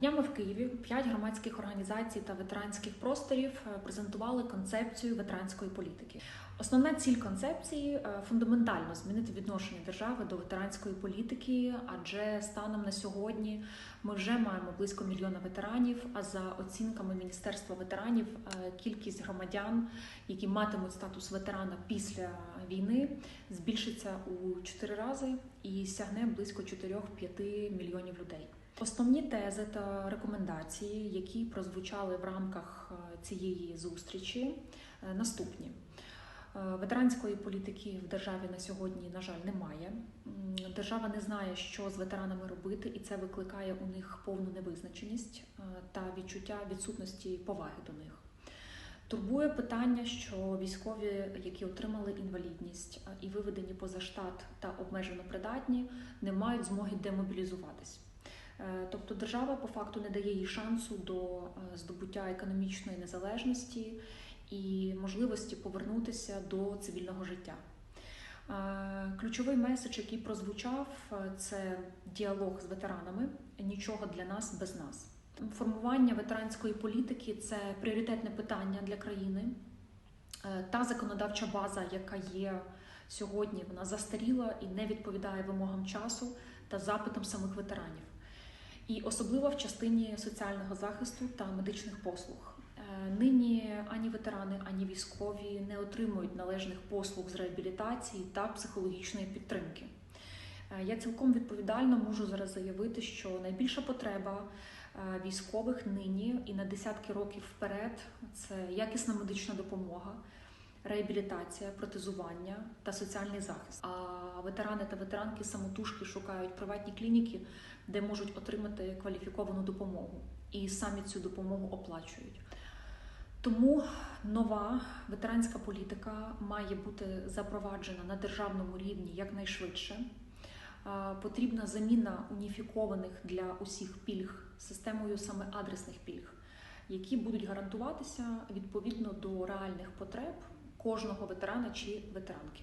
Днями в Києві п'ять громадських організацій та ветеранських просторів е, презентували концепцію ветеранської політики. Основна ціль концепції е, фундаментально змінити відношення держави до ветеранської політики, адже станом на сьогодні ми вже маємо близько мільйона ветеранів. А за оцінками Міністерства ветеранів, е, кількість громадян, які матимуть статус ветерана після війни, збільшиться у чотири рази і сягне близько 4-5 мільйонів людей. Основні тези та рекомендації, які прозвучали в рамках е, цієї зустрічі, е, наступні. Е, Ветеранської політики в державі на сьогодні, на жаль, немає. Держава не знає, що з ветеранами робити, і це викликає у них повну невизначеність та відчуття відсутності поваги до них. Турбує питання, що військові, які отримали інвалідність і виведені поза штат та обмежено придатні, не мають змоги демобілізуватись. Е, Тобто держава по факту не дає їй шансу до е, здобуття економічної незалежності і можливості повернутися до цивільного життя. Е, Ключовий меседж, який прозвучав, це діалог з ветеранами. Нічого для нас без нас. Формування ветеранської політики це пріоритетне питання для країни. Та законодавча база, яка є сьогодні, вона застаріла і не відповідає вимогам часу та запитам самих ветеранів і особливо в частині соціального захисту та медичних послуг. Е, Нині ані ветерани, ані військові не отримують належних послуг з реабілітації та психологічної підтримки. Е, Я цілком відповідально можу зараз заявити, що найбільша потреба е, військових нині і на десятки років вперед це якісна медична допомога, реабілітація, протезування та соціальний захист. А ветерани та ветеранки самотужки шукають приватні клініки, де можуть отримати кваліфіковану допомогу, і самі цю допомогу оплачують. Тому нова ветеранська політика має бути запроваджена на державному рівні якнайшвидше. Потрібна заміна уніфікованих для усіх пільг системою саме адресних пільг, які будуть гарантуватися відповідно до реальних потреб кожного ветерана чи ветеранки.